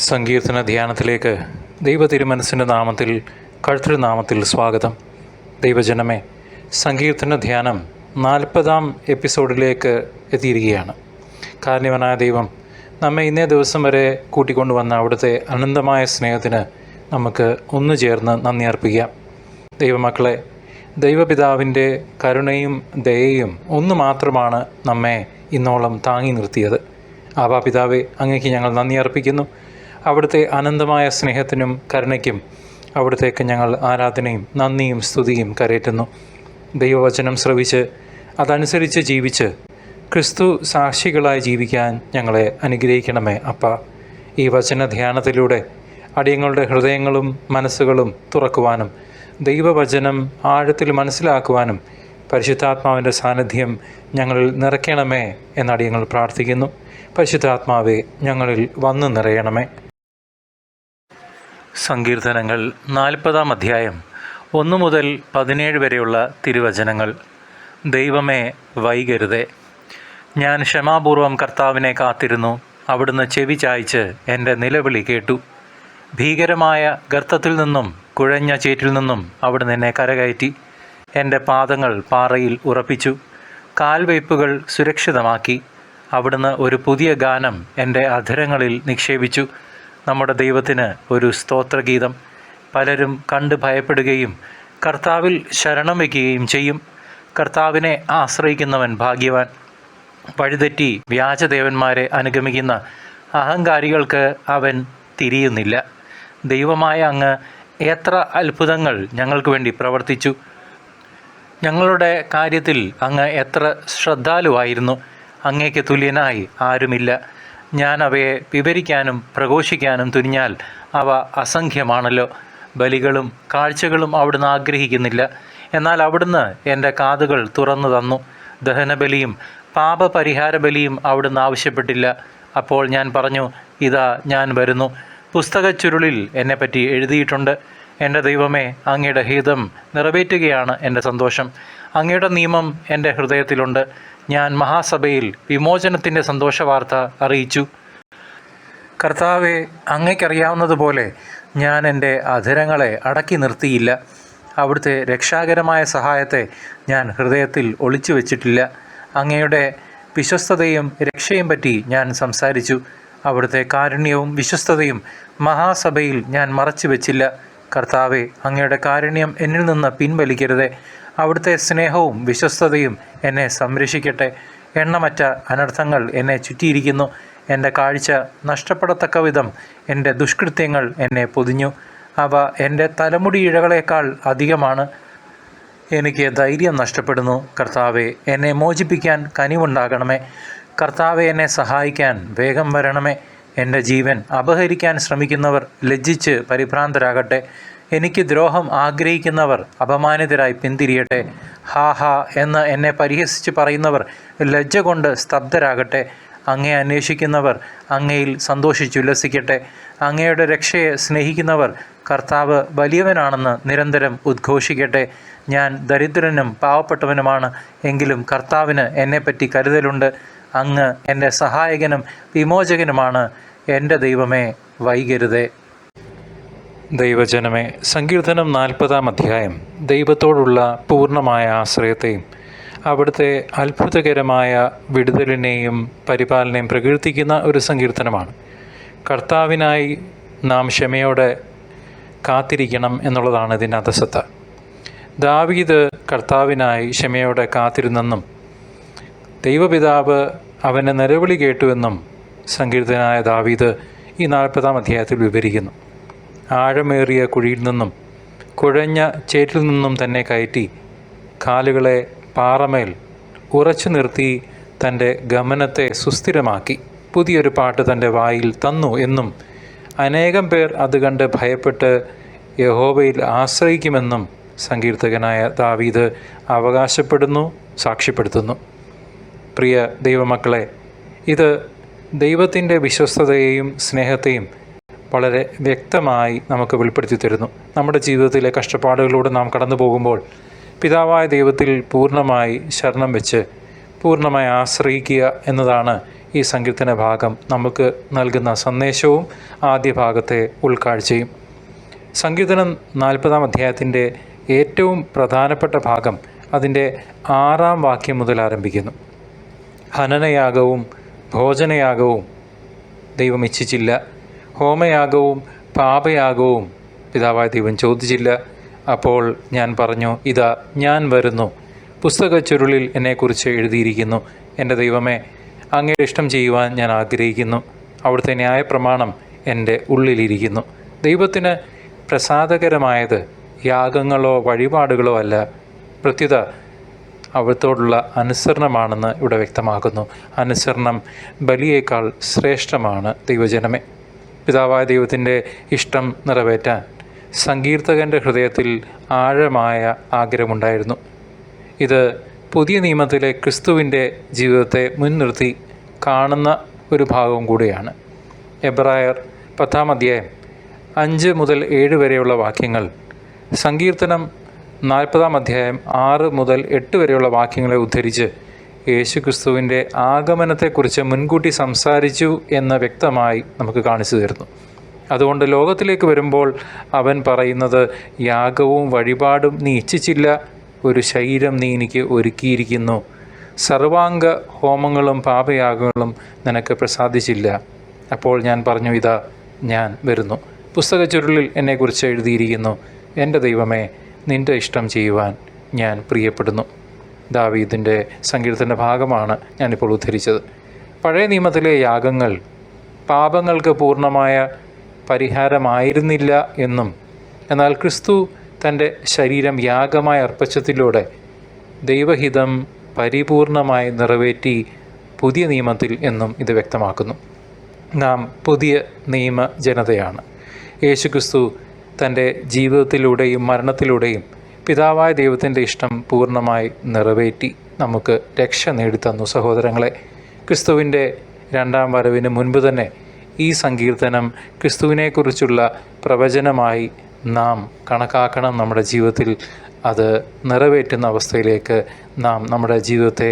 സങ്കീർത്തന ധ്യാനത്തിലേക്ക് ദൈവ തിരുമനസിന്റെ നാമത്തിൽ കഴുത്തൃനാമത്തിൽ സ്വാഗതം. ദൈവജനമേ സങ്കീർത്തന ധ്യാനം നാൽപ്പതാം എപ്പിസോഡിലേക്ക് എത്തിയിരിക്കുകയാണ്. കാരണവനായ ദൈവം നമ്മെ ഇന്നേ ദിവസം വരെ കൂട്ടിക്കൊണ്ടുവന്ന അവിടുത്തെ അനന്തമായ സ്നേഹത്തിന് നമുക്ക് ഒന്നു ചേർന്ന് നന്ദി അർപ്പിക്കാം. ദൈവമക്കളെ ദൈവപിതാവിന്റെ കരുണയും ദയയും ഒന്ന് മാത്രമാണ് നമ്മെ ഇന്നോളം താങ്ങി നിർത്തിയത്. ആവാ പിതാവെ അങ്ങേക്ക് ഞങ്ങൾ നന്ദി അർപ്പിക്കുന്നു. അവിടുത്തെ അനന്തമായ സ്നേഹത്തിനും കരുണയ്ക്കും അവിടത്തേക്ക് ഞങ്ങൾ ആരാധനയും നന്ദിയും സ്തുതിയും കരയറ്റുന്നു. ദൈവവചനം ശ്രവിച്ച് അതനുസരിച്ച് ജീവിച്ച് ക്രിസ്തു സാക്ഷികളായി ജീവിക്കാൻ ഞങ്ങളെ അനുഗ്രഹിക്കണമേ അപ്പ. ഈ വചന ധ്യാനത്തിലൂടെ അടിയങ്ങളുടെ ഹൃദയങ്ങളും മനസ്സുകളും തുറക്കുവാനും ദൈവവചനം ആഴത്തിൽ മനസ്സിലാക്കുവാനും പരിശുദ്ധാത്മാവിന്റെ സാന്നിധ്യം ഞങ്ങളിൽ നിറയ്ക്കണമേ എന്നടിയങ്ങൾ പ്രാർത്ഥിക്കുന്നു. പരിശുദ്ധാത്മാവെ ഞങ്ങളിൽ വന്നു നിറയണമേ. സങ്കീർത്തനങ്ങൾ നാൽപ്പതാം അധ്യായം ഒന്നു മുതൽ പതിനേഴ് വരെയുള്ള തിരുവചനങ്ങൾ. ദൈവമേ വൈകരുതേ. ഞാൻ ക്ഷമാപൂർവം കർത്താവിനെ കാത്തിരുന്നു. അവിടുന്ന് ചെവി ചായ്ച്ച് എന്റെ നിലവിളി കേട്ടു. ഭീകരമായ ഗർത്തത്തിൽ നിന്നും കുഴഞ്ഞ ചേറ്റിൽ നിന്നും അവിടുന്ന് എന്നെ കരകയറ്റി. എന്റെ പാദങ്ങൾ പാറയിൽ ഉറപ്പിച്ചു. കാൽവയ്പ്പുകൾ സുരക്ഷിതമാക്കി. അവിടുന്ന് ഒരു പുതിയ ഗാനം എന്റെ അധരങ്ങളിൽ നിക്ഷേപിച്ചു. നമ്മുടെ ദൈവത്തിന് ഒരു സ്തോത്രഗീതം. പലരും കണ്ട് ഭയപ്പെടുകയും കർത്താവിൽ ശരണം വയ്ക്കുകയും ചെയ്യും. കർത്താവിനെ ആശ്രയിക്കുന്നവൻ ഭാഗ്യവാൻ. വഴിതെറ്റി വ്യാജദേവന്മാരെ അനുഗമിക്കുന്ന അഹങ്കാരികൾക്ക് അവൻ തിരിയുന്നില്ല. ദൈവമായ അങ്ങ് എത്ര അത്ഭുതങ്ങൾ ഞങ്ങൾക്ക് വേണ്ടി പ്രവർത്തിച്ചു. ഞങ്ങളുടെ കാര്യത്തിൽ അങ്ങ് എത്ര ശ്രദ്ധാലുവായിരുന്നു. അങ്ങേക്ക് തുല്യനായി ആരുമില്ല. ഞാൻ അവയെ വിവരിക്കാനും പ്രഘോഷിക്കാനും തുനിഞ്ഞാൽ അവ അസംഖ്യമാണല്ലോ. ബലികളും കാഴ്ചകളും അവിടുന്ന് ആഗ്രഹിക്കുന്നില്ല. എന്നാൽ അവിടുന്ന് എന്റെ കാതുകൾ തുറന്നു തന്നു. ദഹനബലിയും പാപപരിഹാര ബലിയും അവിടുന്ന് ആവശ്യപ്പെട്ടില്ല. അപ്പോൾ ഞാൻ പറഞ്ഞു ഇതാ ഞാൻ വരുന്നു. പുസ്തക ചുരുളിൽ എന്നെപ്പറ്റി എഴുതിയിട്ടുണ്ട്. എന്റെ ദൈവമേ അങ്ങയുടെ ഹിതം നിറവേറ്റുകയാണ് എന്റെ സന്തോഷം. അങ്ങയുടെ നിയമം എന്റെ ഹൃദയത്തിലുണ്ട്. ഞാൻ മഹാസഭയിൽ വിമോചനത്തിന്റെ സന്തോഷവാർത്ത അറിയിച്ചു. കർത്താവെ അങ്ങയ്ക്കറിയാവുന്നതുപോലെ ഞാൻ എന്റെ അധരങ്ങളെ അടക്കി നിർത്തിയില്ല. അവിടുത്തെ രക്ഷാകരമായ സഹായത്തെ ഞാൻ ഹൃദയത്തിൽ ഒളിച്ചു വച്ചിട്ടില്ല. അങ്ങയുടെ വിശ്വസ്തതയും രക്ഷയും പറ്റി ഞാൻ സംസാരിച്ചു. അവിടുത്തെ കാരുണ്യവും വിശ്വസ്തതയും മഹാസഭയിൽ ഞാൻ മറച്ചു വച്ചില്ല. കർത്താവെ അങ്ങയുടെ കാരുണ്യം എന്നിൽ നിന്ന് പിൻവലിക്കരുതേ. അവിടുത്തെ സ്നേഹവും വിശ്വസ്തതയും എന്നെ സംരക്ഷിക്കട്ടെ. എണ്ണമറ്റ അനർത്ഥങ്ങൾ എന്നെ ചുറ്റിയിരിക്കുന്നു. എന്റെ കാഴ്ച നഷ്ടപ്പെടത്തക്ക വിധം എന്റെ ദുഷ്കൃത്യങ്ങൾ എന്നെ പൊതിഞ്ഞു. അവ എന്റെ തലമുടി ഇഴകളേക്കാൾ അധികമാണ്. എനിക്ക് ധൈര്യം നഷ്ടപ്പെടുന്നു. കർത്താവെ എന്നെ മോചിപ്പിക്കാൻ കനിവുണ്ടാകണമേ. കർത്താവെ എന്നെ സഹായിക്കാൻ വേഗം വരണമേ. എന്റെ ജീവൻ അപഹരിക്കാൻ ശ്രമിക്കുന്നവർ ലജ്ജിച്ച് പരിഭ്രാന്തരാകട്ടെ. എനിക്ക് ദ്രോഹം ആഗ്രഹിക്കുന്നവർ അപമാനിതരായി പിന്തിരിയട്ടെ. ഹാ ഹാ എന്ന് എന്നെ പരിഹസിച്ച് പറയുന്നവർ ലജ്ജ കൊണ്ട് സ്തബ്ധരാകട്ടെ. അങ്ങയെ അന്വേഷിക്കുന്നവർ അങ്ങയിൽ സന്തോഷിച്ചുല്ലസിക്കട്ടെ അങ്ങയുടെ രക്ഷയെ സ്നേഹിക്കുന്നവർ കർത്താവ് വലിയവനാണെന്ന് നിരന്തരം ഉദ്ഘോഷിക്കട്ടെ. ഞാൻ ദരിദ്രനും പാവപ്പെട്ടവനുമാണ് എങ്കിലും കർത്താവിന് എന്നെപ്പറ്റി കരുതലുണ്ട്. അങ്ങ് എന്റെ സഹായകനും വിമോചകനുമാണ്. എന്റെ ദൈവമേ വൈകരുതേ. ദൈവജനമേ സങ്കീർത്തനം നാൽപ്പതാം അധ്യായം. ദൈവത്തോടുള്ള പൂർണമായ ആശ്രയത്തെയും അവിടുത്തെ അത്ഭുതകരമായ വിടുതലിനെയും പരിപാലനയും പ്രകീർത്തിക്കുന്ന ഒരു സങ്കീർത്തനമാണ്. കർത്താവിനായി നാം ക്ഷമയോടെ കാത്തിരിക്കണം എന്നുള്ളതാണ് ഇതിന്റെ അധസത്ത. ദാവീദ് കർത്താവിനായി ക്ഷമയോടെ കാത്തിരുന്നെന്നും ദൈവപിതാവ് അവന്റെ നിലവിളി കേട്ടുവെന്നും സങ്കീർത്തനായ ദാവീദ് ഈ നാൽപ്പതാം അധ്യായത്തിൽ വിവരിക്കുന്നു. ആഴമേറിയ കുഴിയിൽ നിന്നും കുഴഞ്ഞ ചേറ്റിൽ നിന്നും തന്നെ കയറ്റി കാലുകളെ പാറമേൽ ഉറച്ചു നിർത്തി തന്റെ ഗമനത്തെ സുസ്ഥിരമാക്കി. പുതിയൊരു പാട്ട് തന്റെ വായിൽ തന്നു എന്നും അനേകം പേർ അത് കണ്ട് ഭയപ്പെട്ട് യഹോവയിൽ ആശ്രയിക്കുമെന്നും സങ്കീർത്തകനായ ദാവീദ് അവകാശപ്പെടുന്നു സാക്ഷ്യപ്പെടുത്തുന്നു. പ്രിയ ദൈവമക്കളെ ഇത് ദൈവത്തിന്റെ വിശ്വസ്തതയെയും സ്നേഹത്തെയും വളരെ വ്യക്തമായി നമുക്ക് വെളിപ്പെടുത്തി തരുന്നു. നമ്മുടെ ജീവിതത്തിലെ കഷ്ടപ്പാടുകളിലൂടെ നാം കടന്നു പോകുമ്പോൾ പിതാവായ ദൈവത്തിൽ പൂർണമായി ശരണം വെച്ച് പൂർണമായി ആശ്രയിക്കുക എന്നതാണ് ഈ സങ്കീർത്തന ഭാഗം. നമുക്ക് നൽകുന്ന സന്ദേശവും ആദ്യ ഭാഗത്തെ ഉൾക്കാഴ്ചയും. സങ്കീർത്തനം നാൽപ്പതാം അധ്യായത്തിന്റെ ഏറ്റവും പ്രധാനപ്പെട്ട ഭാഗം അതിന്റെ ആറാം വാക്യം മുതൽ ആരംഭിക്കുന്നു. ഹനനയാഗവും ഭോജനയാഗവും ദൈവം ഇച്ഛിച്ചില്ല. ഹോമയാഗവും പാപയാഗവും. പിതാവായ ദൈവം ചോദിച്ചില്ല. അപ്പോൾ ഞാൻ പറഞ്ഞു ഇതാ ഞാൻ വരുന്നു. പുസ്തക ചുരുളിൽ എന്നെക്കുറിച്ച് എഴുതിയിരിക്കുന്നു. എന്റെ ദൈവമേ അങ്ങയുടെ ഇഷ്ടം ചെയ്യുവാൻ ഞാൻ ആഗ്രഹിക്കുന്നു. അവിടുത്തെ ന്യായപ്രമാണം എന്റെ ഉള്ളിലിരിക്കുന്നു. ദൈവത്തിന് പ്രസാദകരമായത് യാഗങ്ങളോ വഴിപാടുകളോ അല്ല. പ്രത്യുത അവിടത്തോടുള്ള അനുസരണമാണെന്ന് ഇവിടെ വ്യക്തമാക്കുന്നു. അനുസരണം ബലിയേക്കാൾ ശ്രേഷ്ഠമാണ് ദൈവജനമേ. പിതാവായ ദൈവത്തിന്റെ ഇഷ്ടം നിറവേറ്റാൻ സങ്കീർത്തകന്റെ ഹൃദയത്തിൽ ആഴമായ ആഗ്രഹമുണ്ടായിരുന്നു. ഇത് പുതിയ നിയമത്തിലെ ക്രിസ്തുവിന്റെ ജീവിതത്തെ മുൻനിർത്തി കാണുന്ന ഒരു ഭാഗവും കൂടിയാണ്. എബ്രായർ പത്താം അധ്യായം അഞ്ച് മുതൽ ഏഴ് വരെയുള്ള വാക്യങ്ങൾ സങ്കീർത്തനം നാൽപ്പതാം അധ്യായം ആറ് മുതൽ എട്ട് വരെയുള്ള വാക്യങ്ങളെ ഉദ്ധരിച്ച് യേശു ക്രിസ്തുവിന്റെ ആഗമനത്തെക്കുറിച്ച് മുൻകൂട്ടി സംസാരിച്ചു എന്ന് വ്യക്തമായി നമുക്ക് കാണിച്ചു തരുന്നു. അതുകൊണ്ട് ലോകത്തിലേക്ക് വരുമ്പോൾ അവൻ പറയുന്നത് യാഗവും വഴിപാടും നീ ഇച്ഛിച്ചില്ല ഒരു ശരീരം നീ എനിക്ക് ഒരുക്കിയിരിക്കുന്നു. സർവാംഗ ഹോമങ്ങളും പാപയാഗങ്ങളും നിനക്ക് പ്രസാദിച്ചില്ല. അപ്പോൾ ഞാൻ പറഞ്ഞു ഇതാ ഞാൻ വരുന്നു. പുസ്തക ചുരുളിൽ എന്നെക്കുറിച്ച് എഴുതിയിരിക്കുന്നു. എന്റെ ദൈവമേ നിന്റെ ഇഷ്ടം ചെയ്യുവാൻ ഞാൻ പ്രിയപ്പെടുന്നു. ദാവീദിന്റെ സങ്കീർത്തന്റെ ഭാഗമാണ് ഞാനിപ്പോൾ ഉദ്ധരിച്ചത്. പഴയ നിയമത്തിലെ യാഗങ്ങൾ പാപങ്ങൾക്ക് പൂർണമായ പരിഹാരമായിരുന്നില്ല എന്നും എന്നാൽ ക്രിസ്തു തന്റെ ശരീരം യാഗമായി അർപ്പിച്ചതിലൂടെ ദൈവഹിതം പരിപൂർണമായി നിറവേറ്റി പുതിയ നിയമത്തിൽ എന്നും ഇത് വ്യക്തമാക്കുന്നു. നാം പുതിയ നിയമ ജനതയാണ് യേശുക്രിസ്തു തന്റെ ജീവിതത്തിലൂടെയും മരണത്തിലൂടെയും പിതാവായ ദൈവത്തിന്റെ ഇഷ്ടം പൂർണമായി നിറവേറ്റി നമുക്ക് രക്ഷ നേടിത്തന്നു. സഹോദരങ്ങളെ ക്രിസ്തുവിന്റെ രണ്ടാം വരവിന് മുൻപ് തന്നെ ഈ സങ്കീർത്തനം ക്രിസ്തുവിനെക്കുറിച്ചുള്ള പ്രവചനമായി നാം കണക്കാക്കണം. നമ്മുടെ ജീവിതത്തിൽ അത് നിറവേറ്റുന്ന അവസ്ഥയിലേക്ക് നാം നമ്മുടെ ജീവിതത്തെ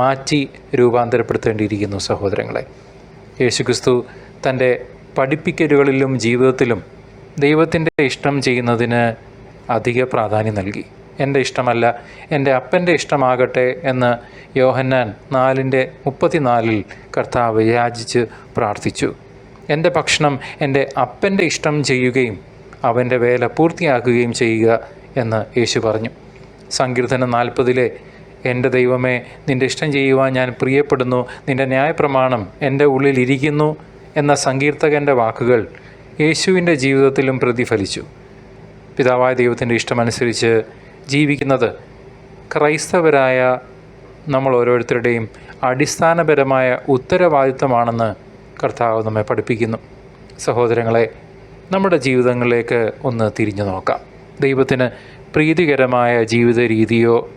മാറ്റി രൂപാന്തരപ്പെടുത്തേണ്ടിയിരിക്കുന്നു. സഹോദരങ്ങളെ യേശുക്രിസ്തു തന്റെ പഠിപ്പിക്കലുകളിലും ജീവിതത്തിലും ദൈവത്തിന്റെ ഇഷ്ടം ചെയ്യുന്നതിന് അധിക പ്രാധാന്യം നൽകി. എന്റെ ഇഷ്ടമല്ല എന്റെ അപ്പന്റെ ഇഷ്ടമാകട്ടെ എന്ന് യോഹന്നാൻ നാലിന്റെ മുപ്പത്തിനാലിൽ കർത്താവ് യാചിച്ച് പ്രാർത്ഥിച്ചു. എന്റെ ഭക്ഷണം എന്റെ അപ്പന്റെ ഇഷ്ടം ചെയ്യുകയും അവന്റെ വേല പൂർത്തിയാക്കുകയും ചെയ്യുക എന്ന് യേശു പറഞ്ഞു. സങ്കീർത്തനം നാൽപ്പതിലെ എന്റെ ദൈവമേ നിന്റെ ഇഷ്ടം ചെയ്യുവാൻ ഞാൻ പ്രിയപ്പെടുന്നു. നിന്റെ ന്യായപ്രമാണം എന്റെ ഉള്ളിൽ ഇരിക്കുന്നു എന്ന സങ്കീർത്തകന്റെ വാക്കുകൾ യേശുവിന്റെ ജീവിതത്തിലും പ്രതിഫലിച്ചു. പിതാവായ ദൈവത്തിന്റെ ഇഷ്ടമനുസരിച്ച് ജീവിക്കുന്നത്. ക്രൈസ്തവരായ നമ്മൾ ഓരോരുത്തരുടെയും അടിസ്ഥാനപരമായ ഉത്തരവാദിത്തമാണെന്ന് കർത്താവ് നമ്മെ പഠിപ്പിക്കുന്നു. സഹോദരങ്ങളെ നമ്മുടെ ജീവിതങ്ങളിലേക്ക് ഒന്ന് തിരിഞ്ഞു നോക്കാം. ദൈവത്തിന് പ്രീതികരമായ ജീവിത രീതിയോ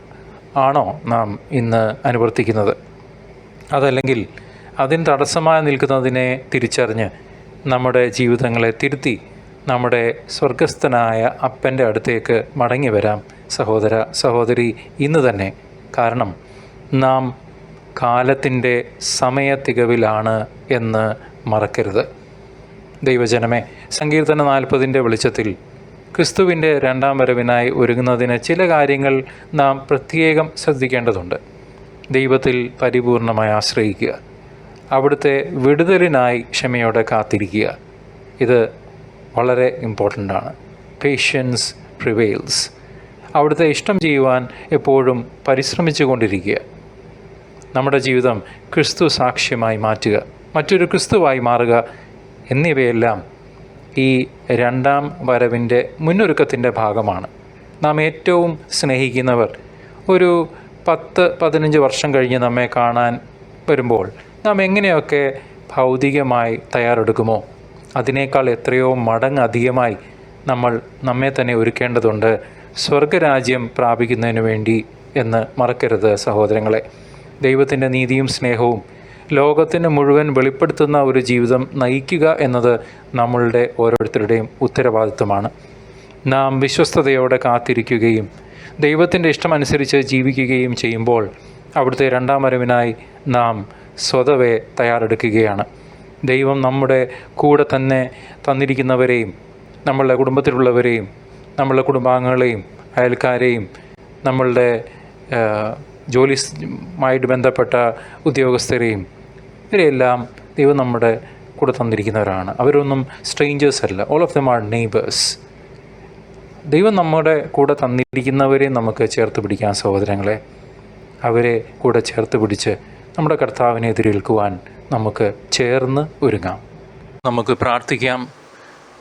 ആണോ നാം ഇന്ന് അനുവർത്തിക്കുന്നത്? അതല്ലെങ്കിൽ അതിന് തടസ്സമായി നിൽക്കുന്നതിനെ തിരിച്ചറിഞ്ഞ് നമ്മുടെ ജീവിതങ്ങളെ തിരുത്തി നമ്മുടെ സ്വർഗസ്ഥനായ അപ്പന്റെ അടുത്തേക്ക് മടങ്ങി വരാം. സഹോദര സഹോദരി ഇന്ന് തന്നെ. കാരണം നാം കാലത്തിന്റെ സമയ തികവിലാണ് എന്ന് മറക്കരുത്. ദൈവജനമേ സങ്കീർത്തന നാൽപ്പതിന്റെ വെളിച്ചത്തിൽ ക്രിസ്തുവിന്റെ രണ്ടാം വരവിനായി ഒരുങ്ങുന്നതിന് ചില കാര്യങ്ങൾ നാം പ്രത്യേകം ശ്രദ്ധിക്കേണ്ടതുണ്ട്. ദൈവത്തിൽ പരിപൂർണമായി ആശ്രയിക്കുക. അവിടുത്തെ വിടുതലിനായി ക്ഷമയോടെ കാത്തിരിക്കുക. ഇത് വളരെ ഇമ്പോർട്ടന്റ് ആണ്. പേഷ്യൻസ് പ്രിവെയിൽസ് അവിടുത്തെ ഇഷ്ടം ചെയ്യുവാൻ എപ്പോഴും പരിശ്രമിച്ചു കൊണ്ടിരിക്കുക. നമ്മുടെ ജീവിതം ക്രിസ്തു സാക്ഷ്യമായി മാറ്റുക മറ്റൊരു ക്രിസ്തുവായി മാറുക എന്നിവയെല്ലാം ഈ രണ്ടാം വരവിന്റെ മുന്നൊരുക്കത്തിന്റെ ഭാഗമാണ്. നാം ഏറ്റവും സ്നേഹിക്കുന്നവർ ഒരു പത്ത് പതിനഞ്ച് വർഷം കഴിഞ്ഞ് നമ്മെ കാണാൻ വരുമ്പോൾ നാം എങ്ങനെയൊക്കെ ഭൗതികമായി തയ്യാറെടുക്കുമോ? അതിനേക്കാൾ എത്രയോ മടങ്ങ് അധികമായി നമ്മൾ നമ്മെ തന്നെ ഒരുക്കേണ്ടതുണ്ട്. സ്വർഗരാജ്യം പ്രാപിക്കുന്നതിന് വേണ്ടി എന്ന് മറക്കരുത് സഹോദരങ്ങളെ. ദൈവത്തിന്റെ നീതിയും സ്നേഹവും ലോകത്തിന് മുഴുവൻ വെളിപ്പെടുത്തുന്ന ഒരു ജീവിതം നയിക്കുക എന്നത് നമ്മളുടെ ഓരോരുത്തരുടെയും ഉത്തരവാദിത്വമാണ്. നാം വിശ്വസ്തയോടെ കാത്തിരിക്കുകയും ദൈവത്തിന്റെ ഇഷ്ടമനുസരിച്ച് ജീവിക്കുകയും ചെയ്യുമ്പോൾ അവിടുത്തെ രണ്ടാം വരവിനായി നാം സ്വതവേ തയ്യാറെടുക്കുകയാണ്. ദൈവം നമ്മുടെ കൂടെ തന്നെ തന്നിരിക്കുന്നവരെയും നമ്മളുടെ കുടുംബത്തിലുള്ളവരെയും നമ്മളുടെ കുടുംബാംഗങ്ങളെയും അയൽക്കാരെയും നമ്മളുടെ ജോലിയുമായിട്ട് ബന്ധപ്പെട്ട ഉദ്യോഗസ്ഥരെയും ഇവരെല്ലാം ദൈവം നമ്മുടെ കൂടെ തന്നിരിക്കുന്നവരാണ്. അവരൊന്നും സ്ട്രേഞ്ചേഴ്സ് അല്ല. All of them are neighbours ദൈവം നമ്മുടെ കൂടെ തന്നിരിക്കുന്നവരെ നമുക്ക് ചേർത്ത് പിടിക്കാൻ സഹോദരങ്ങളെ. അവരെ കൂടെ ചേർത്ത് പിടിച്ച് നമ്മുടെ കർത്താവിനെ എതിരേൽക്കുവാൻ നമുക്ക് ചേർന്ന് ഒരുങ്ങാം. നമുക്ക് പ്രാർത്ഥിക്കാം.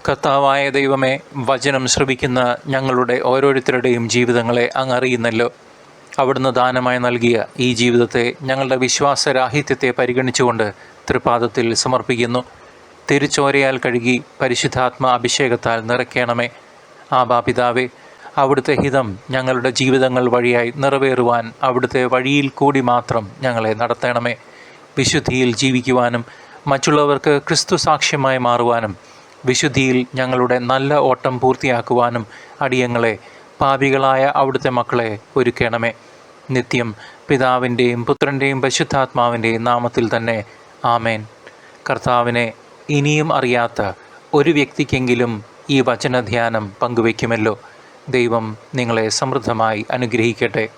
കർത്താവായ ദൈവമേ വചനം ശ്രവിക്കുന്ന ഞങ്ങളുടെ ഓരോരുത്തരുടെയും ജീവിതങ്ങളെ അങ്ങ് അറിയുന്നല്ലോ. അവിടുന്ന് ദാനമായി നൽകിയ ഈ ജീവിതത്തെ ഞങ്ങളുടെ വിശ്വാസരാഹിത്യത്തെ പരിഗണിച്ചുകൊണ്ട് തൃപാദത്തിൽ സമർപ്പിക്കുന്നു. തിരിച്ചോരയാൽ കഴുകി പരിശുദ്ധാത്മ അഭിഷേകത്താൽ നിറയ്ക്കണമേ. ആബാപിതാവേ അവിടുത്തെ ഹിതം ഞങ്ങളുടെ ജീവിതങ്ങൾ വഴിയായി നിറവേറുവാൻ അവിടുത്തെ വഴിയിൽ കൂടി മാത്രം ഞങ്ങളെ നടത്തണമേ. വിശുദ്ധിയിൽ ജീവിക്കുവാനും മറ്റുള്ളവർക്ക് ക്രിസ്തു സാക്ഷ്യമായി മാറുവാനും വിശുദ്ധിയിൽ ഞങ്ങളുടെ നല്ല ഓട്ടം പൂർത്തിയാക്കുവാനും അടിയങ്ങളെ പാപികളായ അവിടുത്തെ മക്കളെ ഒരുക്കണമേ. നിത്യം പിതാവിന്റെയും പുത്രന്റെയും പരിശുദ്ധാത്മാവിന്റെയും നാമത്തിൽ തന്നെ ആമേൻ. കർത്താവിനെ ഇനിയും അറിയാത്ത ഒരു വ്യക്തിക്കെങ്കിലും ഈ വചനധ്യാനം പങ്കുവയ്ക്കുമല്ലോ. ദൈവം നിങ്ങളെ സമൃദ്ധമായി അനുഗ്രഹിക്കട്ടെ.